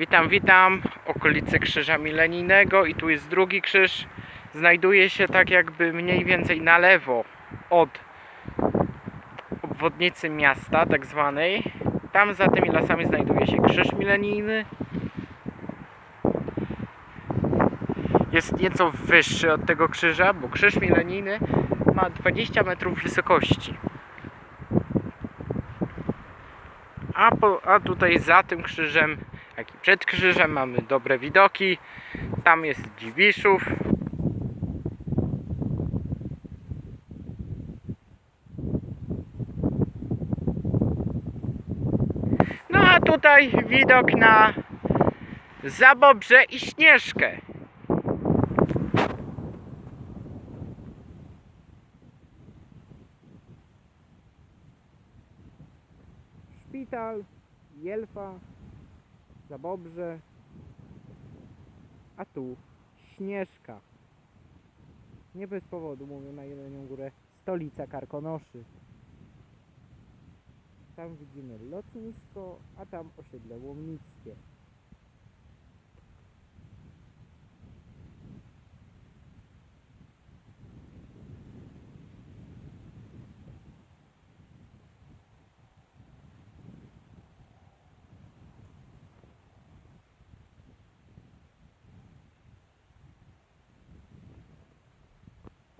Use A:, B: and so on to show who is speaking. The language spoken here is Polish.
A: Witam, witam. Okolice Krzyża Milenijnego i tu jest drugi krzyż. Znajduje się tak jakby mniej więcej na lewo od obwodnicy miasta, tak zwanej. Tam za tymi lasami znajduje się Krzyż Milenijny. Jest nieco wyższy od tego krzyża, bo Krzyż Milenijny ma 20 metrów wysokości. A, po, a tutaj za tym krzyżem, jak i przed krzyżem mamy dobre widoki. Tam jest Dziwiszów. No a tutaj widok na Zabobrze i Śnieżkę. Szpital, Jelfa, Zabobrze, a tu Śnieżka. Nie bez powodu mówią na Jelenią Górę stolica Karkonoszy. Tam widzimy lotnisko, a tam osiedle Łomnickie.